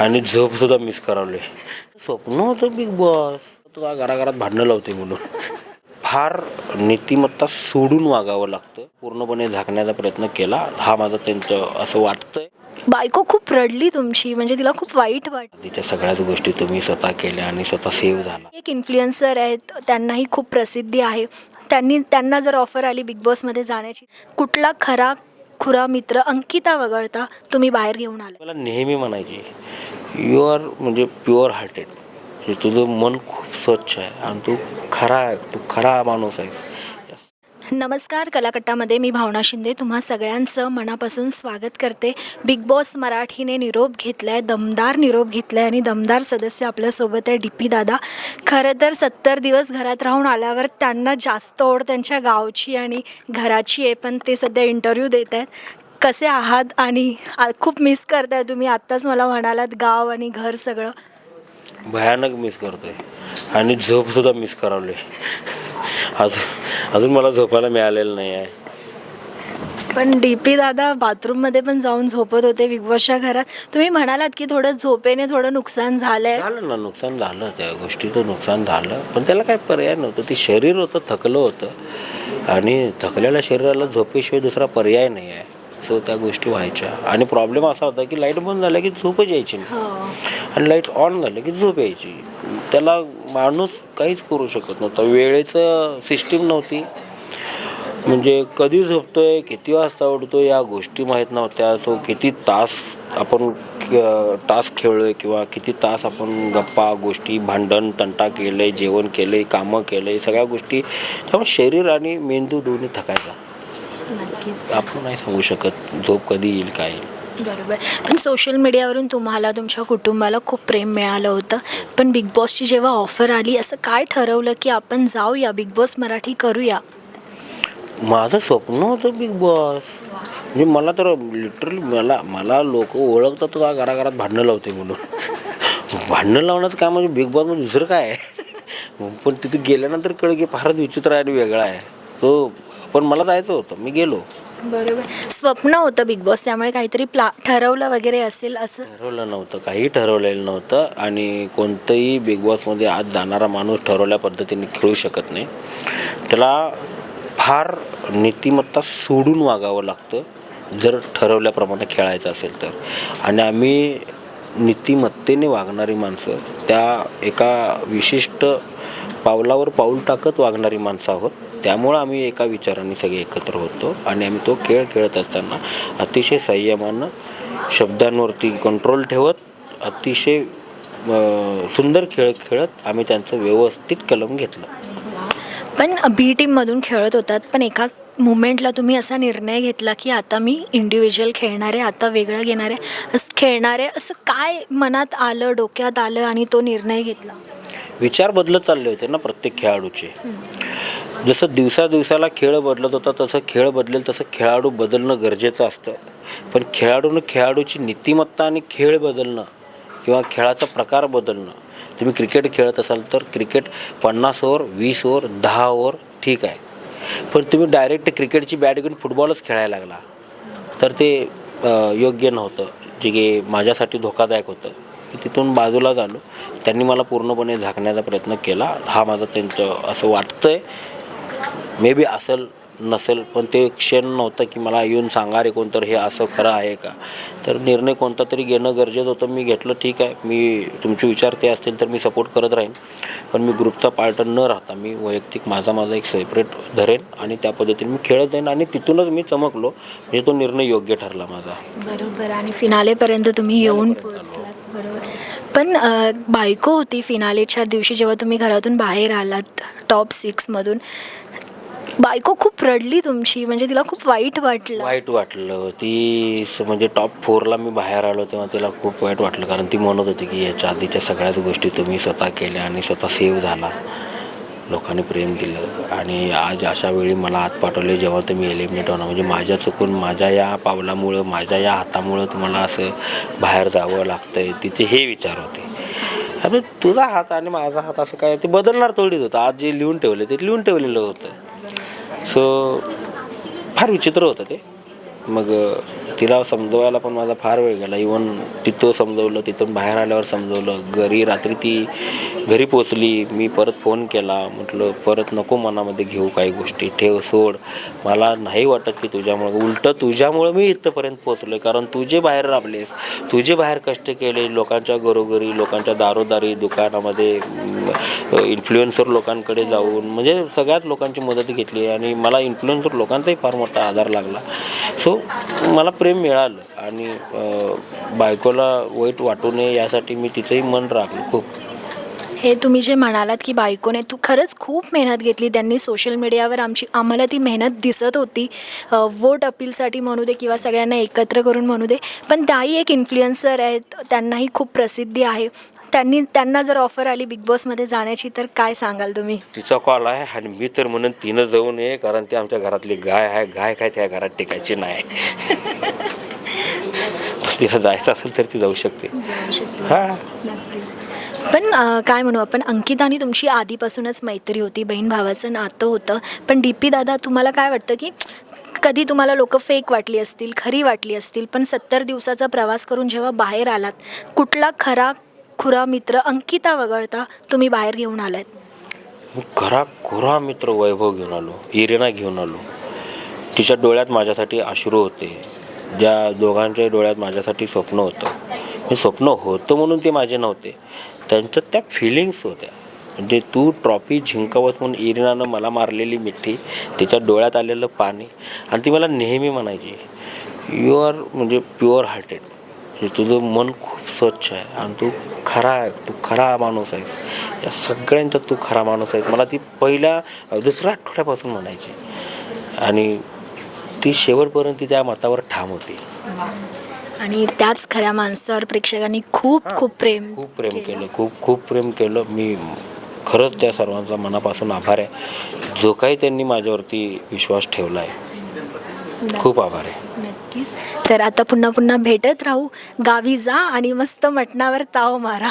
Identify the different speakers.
Speaker 1: आणि झोपसुद्धा मिस करावले. स्वप्न होतं बिग बॉस तुला घराघरात भांडणं लावते म्हणून. फार नीतिमत्ता सोडून वागावं लागतं. पूर्णपणे झाकण्याचा प्रयत्न केला. हा माझं त्यांचं असं वाटतंय.
Speaker 2: बायको खूप रडली तुमची. म्हणजे तिला खूप वाईट वाट
Speaker 1: तिच्या सगळ्याच गोष्टी तुम्ही स्वतः केल्या आणि स्वतः सेव्ह झाला.
Speaker 2: एक इन्फ्लुएन्सर आहेत. त्यांनाही खूप प्रसिद्धी आहे. त्यांनी त्यांना जर ऑफर आली बिग बॉसमध्ये जाण्याची कुठला खरा खुरा मित्र अंकिता वगळता तुम्ही बाहेर घेऊन आले.
Speaker 1: मला नेहमी म्हणायची यू आर म्हणजे प्युअर हार्टेड म्हणजे तुझं मन खूप स्वच्छ आहे आणि तू खरा आहे तू खरा माणूस आहेस.
Speaker 2: नमस्कार कलाकट्टामध्ये मी भावना शिंदे. तुम्हा सगळ्यांचं मनापासून स्वागत करते. बिग बॉस मराठीने निरोप घेतला आहे दमदार निरोप घेतला आहे आणि दमदार सदस्य आपल्यासोबत आहे डी पी दादा. खरं तर सत्तर दिवस घरात राहून आल्यावर त्यांना जास्त ओढ त्यांच्या गावची आणि घराची आहे पण ते सध्या इंटरव्ह्यू देत आहेत कसे आहात आणि आ- खूप मिस करताय तुम्ही. आत्ताच मला म्हणालात गाव आणि घर सगळं.
Speaker 1: भयानक मिस करतोय. आणि झोपसुद्धा मिस करावले. अजून अजून मला झोपायला मिळालेलं नाही आहे.
Speaker 2: पण डी पी दादा बाथरूममध्ये पण जाऊन झोपत होते बिग बॉसच्या घरात. तुम्ही म्हणालात की थोडं झोपेने थोडं नुकसान झालंय.
Speaker 1: झालं ना नुकसान झालं. त्या गोष्टीचं नुकसान झालं. पण त्याला काय पर्याय नव्हतं. ते शरीर होतं थकलं होतं. आणि थकलेल्या शरीराला झोपेशिवाय दुसरा पर्याय नाही आहे. सो त्या गोष्टी व्हायच्या. आणि प्रॉब्लेम असा होता की लाइट बंद झाल्या की झोपच यायची नाही. आणि लाइट ऑन झालं की झोप यायची. त्याला माणूस काहीच करू शकत नव्हता. वेळेचं सिस्टीम नव्हती. म्हणजे कधी झोपतोय किती वाजता उठतोय या गोष्टी माहीत नव्हत्या. सो किती तास आपण टास्क खेळलोय किंवा किती तास आपण गप्पा गोष्टी भांडण तंटा केलंय जेवण केलंय कामं केलंय सगळ्या गोष्टी त्यामुळे शरीर आणि मेंदू दोन्ही थकायचा.
Speaker 2: नक्कीच.
Speaker 1: आपण नाही सांगू शकत झोप कधी येईल काय येईल.
Speaker 2: बरोबर. पण सोशल मीडियावरून तुम्हाला तुमच्या कुटुंबाला खूप प्रेम मिळालं होतं. पण बिग बॉसची जेव्हा ऑफर आली असं काय ठरवलं की आपण जाऊया? बिग बॉस मराठी करूया?
Speaker 1: माझं स्वप्न होतं बिग बॉस म्हणजे मला तर लिटरली मला मला लोक ओळखतात तर घराघरात भांडणं लावते म्हणून. भांडणं लावण्याचं काय म्हणजे बिग बॉस म्हणजे दुसरं काय? आहे पण तिथे गेल्यानंतर कळ की फारच विचित्र आहे आणि वेगळा आहे. तो पण मला जायचं होतं. मी गेलो.
Speaker 2: बरोबर. स्वप्न होतं बिग बॉस त्यामुळे काहीतरी प्ला ठरवलं वगैरे असेल असं?
Speaker 1: ठरवलं नव्हतं. काही ठरवलेलं नव्हतं. आणि कोणतंही बिग बॉसमध्ये आज जाणारा माणूस ठरवल्या पद्धतीने खेळू शकत नाही. त्याला फार नीतिमत्ता सोडून वागावं लागतं. जर ठरवल्याप्रमाणे खेळायचं असेल तर. आणि आम्ही नीतिमत्तेने वागणारी माणसं त्या एका विशिष्ट पावलावर पाऊल टाकत वागणारी माणसं आहोत. त्यामुळं आम्ही एका विचाराने सगळे एकत्र होतो आणि आम्ही तो खेळ खेळत असताना अतिशय संयमानं शब्दांवरती कंट्रोल ठेवत अतिशय सुंदर खेळ खेळत आम्ही त्यांचं व्यवस्थित कलम घेतलं.
Speaker 2: पण बी टीममधून खेळत होतात पण एका मुमेंटला तुम्ही असा निर्णय घेतला की आता मी इंडिव्हिज्युअल खेळणार आहे आता वेगळं घेणार आहे असं खेळणार आहे असं काय मनात आलं डोक्यात आलं आणि तो निर्णय घेतला?
Speaker 1: विचार बदलत चालले होते ना प्रत्येक खेळाडूचे. जसं दिवसा दिवसाला खेळ बदलत होता तसं खेळ बदलेल तसं खेळाडू बदलणं गरजेचं असतं. पण खेळाडूनं खेळाडूची नीतिमत्ता आणि खेळ बदलणं किंवा खेळाचा प्रकार बदलणं तुम्ही क्रिकेट खेळत असाल तर क्रिकेट पन्नास ओव्हर वीस ओव्हर दहा ओव्हर ठीक आहे. पण तुम्ही डायरेक्ट क्रिकेटची बॅट घेऊन फुटबॉलच खेळायला लागला. तर ते योग्य नव्हतं. जे की माझ्यासाठी धोकादायक होतं. मी तिथून बाजूला झालो. त्यांनी मला पूर्णपणे झाकण्याचा प्रयत्न केला. हा माझा त्यांचं असं वाटतं आहे मे बी असेल नसेल पण ते क्षण नव्हतं की मला येऊन सांगा रे कोणतर हे असं खरं आहे का. तर निर्णय कोणता तरी घेणं गरजेचं होतं. मी घेतलं ठीक आहे. मी तुमचे विचार ते असतील तर मी सपोर्ट करत राहीन. पण मी ग्रुपचा पार्ट न राहता मी वैयक्तिक माझा माझा एक सेपरेट धरेन आणि त्या पद्धतीने मी खेळत जाईन आणि तिथूनच मी चमकलो. म्हणजे तो निर्णय योग्य ठरला माझा.
Speaker 2: बरोबर. आणि फिनालेपर्यंत तुम्ही येऊन पोहोचलात. बरोबर. पण बायको होती फिनालेच्या दिवशी जेव्हा तुम्ही घरातून बाहेर आलात टॉप सिक्समधून बायको खूप रडली तुमची म्हणजे तिला खूप वाईट वाटलं.
Speaker 1: वाईट वाटलं. ती स- म्हणजे टॉप फोरला मी बाहेर आलो तेव्हा तिला खूप वाईट वाटलं. कारण ती म्हणत होती की याच्या आधीच्या सगळ्याच गोष्टी तुम्ही स्वतः केल्या आणि स्वतः सेव्ह झाला. लोकांनी प्रेम दिलं. आणि आज अशा वेळी मला आत पाठवले जेव्हा तुम्ही एलिमिनेट होणार. म्हणजे माझ्या चुकून माझ्या या पावलामुळं माझ्या या हातामुळं तुम्हाला असं बाहेर जावं लागतंय. तिचे हे विचार होते. अरे तुझा हात आणि माझा हात असं काय? ते बदलणार थोडीच होतं. आज जे लिहून ठेवले ते लिहून ठेवलेलं होतं. सो फार विचित्र होतं ते. मग तिला समजवायला पण माझा फार वेळ गेला. इवन तिथं समजवलं तिथून बाहेर आल्यावर समजवलं. घरी रात्री ती घरी पोचली मी परत फोन केला. म्हटलं परत नको मनामध्ये घेऊ काही गोष्टी. ठेव सोड. मला नाही वाटत की तुझ्यामुळं उलटं तुझ्यामुळं मी इथंपर्यंत पोचलो आहे कारण तुझे बाहेर राबलेस तुझे बाहेर कष्ट केले लोकांच्या घरोघरी लोकांच्या दारोदारी दुकानामध्ये इन्फ्लुएन्सर लोकांकडे जाऊन म्हणजे सगळ्याच लोकांची मदत घेतली. आणि मला इन्फ्लुएन्सर लोकांचाही फार मोठा आधार लागला. सो मला प्रेम मिळालं आणि बायकोला वाईट वाटू नये यासाठी मी तिचंही मन राखलं खूप.
Speaker 2: हे तुम्ही जे म्हणालात की बायकोने तू खरंच खूप मेहनत घेतली त्यांनी सोशल मीडियावर आमची आम्हाला ती मेहनत दिसत होती. वोट अपीलसाठी म्हणू दे किंवा सगळ्यांना एकत्र करून म्हणू दे पण त्याही एक इन्फ्लुएन्सर आहेत त्यांनाही खूप प्रसिद्धी आहे. त्यांनी त्यांना जर ऑफर आली बिग बॉसमध्ये जाण्याची तर काय सांगाल तुम्ही?
Speaker 1: तिचा कॉल आहे आणि मी तर म्हणून तिनं जाऊ नये कारण ती आमच्या घरातली गाय आहे. गाय काय त्या घरात टिकायची नाही. तिला जायचं असेल तर ती जाऊ शकते. हां.
Speaker 2: पण अ, काय म्हणू आपण? अंकित आणि तुमची आधीपासूनच मैत्री होती बहीण भावाचं नातं होतं. पण डी पी दादा तुम्हाला काय वाटतं की कधी तुम्हाला लोक फेक वाटली असतील खरी वाटली असतील पण सत्तर दिवसाचा प्रवास करून जेव्हा बाहेर आलात कुठला खरा खुरा मित्र अंकिता वगळता तुम्ही बाहेर घेऊन आलात
Speaker 1: मी खरा खुरा मित्र वैभव घेऊन आलो इरेना घेऊन आलो. तिच्या डोळ्यात माझ्यासाठी अश्रू होते. ज्या दोघांच्या डोळ्यात माझ्यासाठी स्वप्न होतं. मी स्वप्न होतं म्हणून ते माझे नव्हते. त्यांच्यात त्या फिलिंग्स होत्या. म्हणजे तू ट्रॉफी जिंकावंस म्हणून इरिनानं मला मारलेली मिठी तिच्या डोळ्यात आलेलं पाणी आणि ती मला नेहमी म्हणायची यू आर म्हणजे प्युअर हार्टेड म्हणजे तुझं मन खूप स्वच्छ आहे आणि तू खरा आहे तू खरा माणूस आहेस. या सगळ्यांच्यात तू खरा माणूस आहेस. मला ती पहिल्या दुसऱ्या आठवड्यापासून म्हणायची आणि ती शेवटपर्यंत त्या मतावर ठाम होती.
Speaker 2: आणि त्याच खऱ्या माणसावर प्रेक्षकांनी खूप खूप प्रेम
Speaker 1: खूप प्रेम केलं. खूप खूप प्रेम केलं. मी खरंच त्या सर्वांचा मनापासून आभार आहे. जो काही त्यांनी माझ्यावरती विश्वास ठेवला आहे खूप आभार आहे.
Speaker 2: नक्कीच. तर आता पुन्हा पुन्हा भेटत राहू. गावी जा आणि मस्त मटणावर ताव मारा.